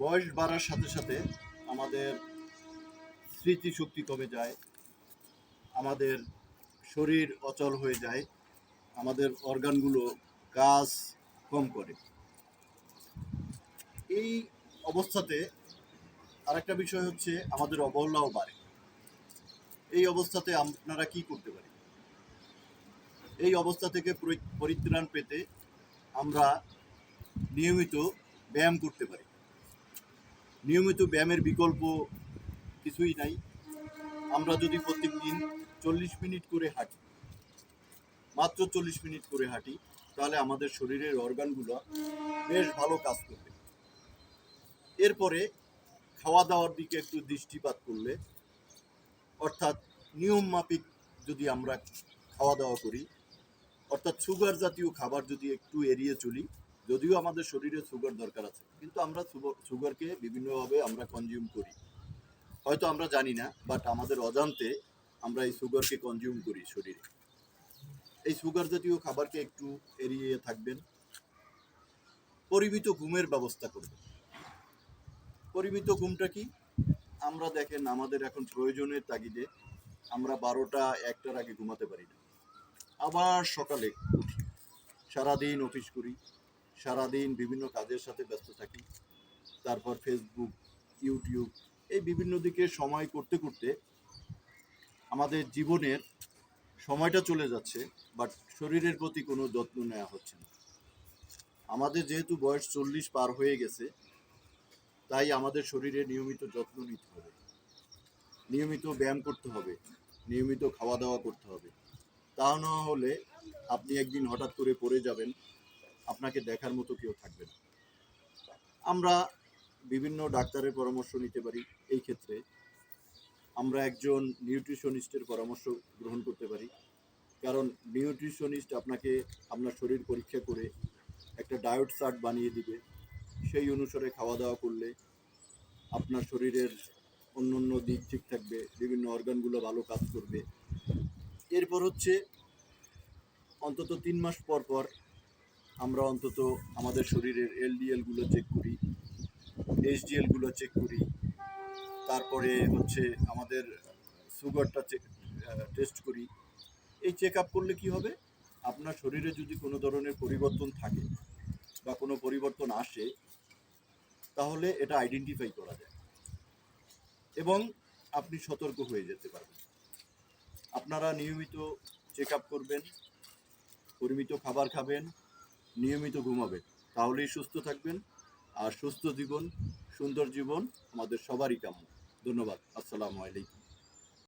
বয়স বাড়ার সাথে সাথে আমাদের স্মৃতিশক্তি কমে যায়, আমাদের শরীর অচল হয়ে যায়, আমাদের অর্গানগুলো কাজ কম করে। এই অবস্থাতে আরেকটা বিষয় হচ্ছে আমাদের অবহেলাও বাড়ে। এই অবস্থাতে আপনারা কি করতে পারি এই অবস্থা থেকে পরিত্রাণ পেতে আমরা নিয়মিত ব্যায়াম করতে পারি। নিয়মিত ব্যায়ামের বিকল্প কিছুই নাই। আমরা যদি প্রত্যেক দিন চল্লিশ মিনিট করে হাঁটি, মাত্র চল্লিশ মিনিট করে হাঁটি, তাহলে আমাদের শরীরের অর্গানগুলো বেশ ভালো কাজ করবে। এরপরে খাওয়া দাওয়ার দিকে একটু দৃষ্টিপাত করলে, অর্থাৎ নিয়ম মাফিক যদি আমরা খাওয়া দাওয়া করি, অর্থাৎ সুগার জাতীয় খাবার যদি একটু এড়িয়ে চলি যদিও আমাদের শরীরে সুগার দরকার আছে, কিন্তু আমরা সুগ- সুগারকে বিভিন্নভাবে আমরা কনজিউম করি। হয়তো আমরা জানি না বাট আমাদের অজান্তে আমরা এই সুগারকে কনজিউম করি শরীরে। এই সুগার জাতীয় খাবারকে একটু এড়িয়ে থাকবেন। পরিমিত ঘুমের ব্যবস্থা করবেন। পরিমিত ঘুমটা কি? আমরা দেখেন আমাদের এখন প্রয়োজনের তাগিদে আমরা বারোটা, একটার আগে ঘুমাতে পারি না। আবার সকালে উঠি। সারাদিন অফিস করি। সারাদিন বিভিন্ন কাজের সাথে ব্যস্ত থাকি। তারপর ফেসবুক ইউটিউব এই বিভিন্ন দিকে সময় করতে করতে আমাদের জীবনের সময়টা চলে যাচ্ছে বাট শরীরের প্রতি কোনো যত্ন নেওয়া হচ্ছে না। আমাদের যেহেতু বয়স চল্লিশ পার হয়ে গেছে, তাই আমাদের শরীরে নিয়মিত যত্ন নিতে হবে। নিয়মিত ব্যায়াম করতে হবে, নিয়মিত খাওয়া দাওয়া করতে হবে। তা না হলে আপনি একদিন হঠাৎ করে পড়ে যাবেন আপনাকে দেখার মতো কেউ থাকবে না। আমরা বিভিন্ন ডাক্তারের পরামর্শ নিতে পারি এই ক্ষেত্রে। আমরা একজন নিউট্রিশনিস্টের পরামর্শ গ্রহণ করতে পারি। কারণ নিউট্রিশনিস্ট আপনাকে আপনার শরীর পরীক্ষা করে একটা ডায়েট চার্ট বানিয়ে দিবে। সেই অনুসারে খাওয়া দাওয়া করলে আপনার শরীরের অন্য অন্য দিক ঠিক থাকবে, বিভিন্ন অর্গানগুলো ভালো কাজ করবে। এরপর হচ্ছে অন্তত তিন মাস পর পর আমরা অন্তত আমাদের শরীরের এলডিএলগুলো চেক করি এইচডিএলগুলো চেক করি, তারপরে হচ্ছে আমাদের সুগারটা চেক টেস্ট করি। এই চেক আপ করলে কি হবে? আপনার শরীরে যদি কোনো ধরনের পরিবর্তন থাকে বা কোনো পরিবর্তন আসে, তাহলে এটা আইডেন্টিফাই করা যায় এবং আপনি সতর্ক হয়ে যেতে পারবেন। আপনারা নিয়মিত চেক আপ করবেন, পরিমিত খাবার খাবেন নিয়মিত ঘুমাবেন। তাহলেই সুস্থ থাকবেন আর সুস্থ জীবন, সুন্দর জীবন আমাদের সবারই কাম্য ধন্যবাদ। আসসালামু আলাইকুম।